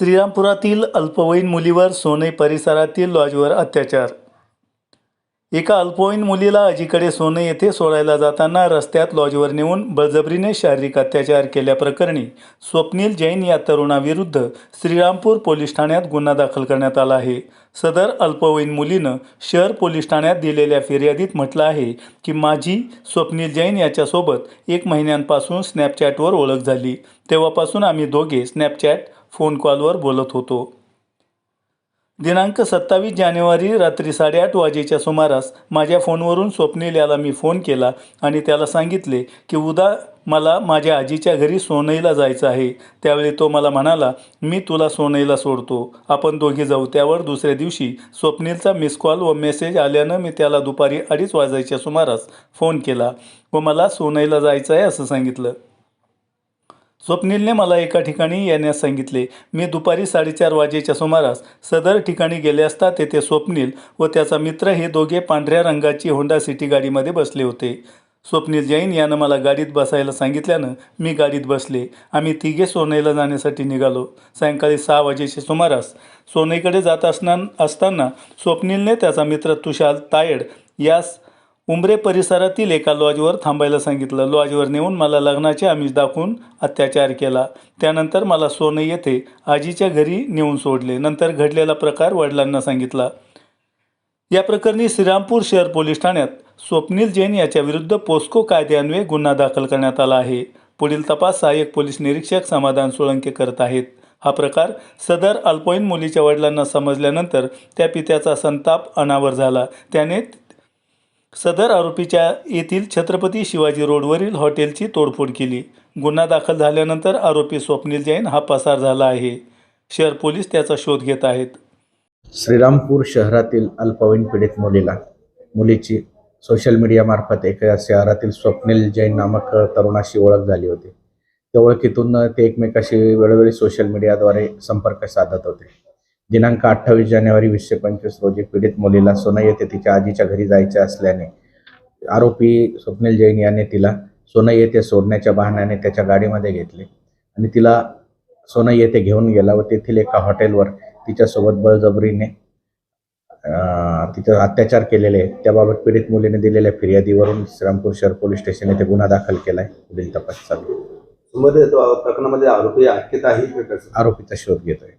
श्रीरामपुरातील अल्पवयीन मुलीवर सोनई परिसरातील लॉजवर अत्याचार. एका अल्पवयीन मुलीला अजीकडे सोने येथे सोडायला जाताना रस्त्यात लॉजवर नेऊन बळजबरीने शारीरिक अत्याचार केल्याप्रकरणी स्वप्नील जैन या तरुणाविरुद्ध श्रीरामपूर पोलीस ठाण्यात गुन्हा दाखल करण्यात आला आहे. सदर अल्पवयीन मुलीनं शहर पोलीस ठाण्यात दिलेल्या फिर्यादीत म्हटलं आहे की माझी स्वप्नील जैन याच्यासोबत एक महिन्यांपासून स्नॅपचॅटवर ओळख झाली. तेव्हापासून आम्ही दोघे स्नॅपचॅट फोन कॉलवर बोलत होतो. दिनांक सत्तावीस जानेवारी रात्री साडेआठ वाजेच्या सुमारास माझ्या फोनवरून स्वप्नील याला मी फोन केला आणि त्याला सांगितले की उद्या मला माझ्या आजीच्या घरी सोनईला जायचं आहे. त्यावेळी तो मला म्हणाला मी तुला सोनईला सोडतो. आपण दोघे जाऊ. त्यावर दुसऱ्या दिवशी स्वप्नीलचा मिस कॉल व मेसेज आल्यानं मी त्याला दुपारी अडीच वाजायच्या सुमारास फोन केला व मला सोनईला जायचं आहे असं सांगितलं. स्वप्नीलने मला एका ठिकाणी येण्यास सांगितले. मी दुपारी साडेचार वाजेच्या सुमारास सदर ठिकाणी गेले असता तेथे स्वप्नील व त्याचा मित्र हे दोघे पांढऱ्या रंगाची होंडा सिटी गाडीमध्ये बसले होते. स्वप्नील जैन यानं मला गाडीत बसायला सांगितल्यानं मी गाडीत बसले. आम्ही तिघे सोनईला जाण्यासाठी निघालो. सायंकाळी सहा वाजेच्या सुमारास सोनईकडे जात असना असताना स्वप्नीलने त्याचा मित्र तुषार तायड यास उंबरे परिसरातील एका लॉजवर थांबायला सांगितलं. लॉजवर नेऊन मला लग्नाचे आमिष दाखवून अत्याचार केला. त्यानंतर मला सोनं येथे आजीच्या घरी नेऊन सोडले. नंतर घडलेला प्रकार वडिलांना सांगितला. या प्रकरणी श्रीरामपूर शहर पोलीस ठाण्यात स्वप्नील जैन याच्याविरुद्ध पोस्को कायद्यान्वये गुन्हा दाखल करण्यात आला आहे. पुढील तपास सहाय्यक पोलीस निरीक्षक समाधान सोळंके करत आहेत. हा प्रकार सदर अल्पवयीन मुलीच्या वडिलांना समजल्यानंतर त्या पित्याचा संताप अनावर झाला. त्याने सदर आरोपीच्या येथील छत्रपती शिवाजी रोडवरील हॉटेलची तोडफोड केली. गुन्हा दाखल झाल्यानंतर आरोपी स्वप्नील जैन हा पसार झाला आहे. शहर पोलीस त्याचा शोध घेत आहेत. श्रीरामपूर शहरातील अल्पवयीन पीडित मुलीला मुलीची सोशल मीडियामार्फत एका शहरातील स्वप्नील जैन नामक तरुणाशी ओळख झाली होती. त्या ओळखीतून ते एकमेकाशी वेळोवेळी सोशल मीडियाद्वारे संपर्क साधत होते. दिनांक अठ्ठावीस जानेवारी वीसशे पंचवीस रोजी पीडित मुलीला सोनई येथे तिच्या आजीच्या घरी जायचे असल्याने आरोपी स्वप्नील जैन याने तिला सोनई येथे सोडण्याच्या बहाण्याने त्याच्या गाडीमध्ये घेतले आणि तिला सोनई येथे घेऊन गेला व तेथील एका हॉटेलवर तिच्यासोबत बळजबरीने तिथं अत्याचार केलेले त्याबाबत पीडित मुलीने दिलेल्या फिर्यादीवरून श्रीरामपूर शहर पोलीस स्टेशन येथे गुन्हा दाखल केला आहे पुढील तपास चालू. आहे. मध्ये तो प्रकरणामध्ये आरोपी अटकेत आहे आरोपीचा शोध घेतोय.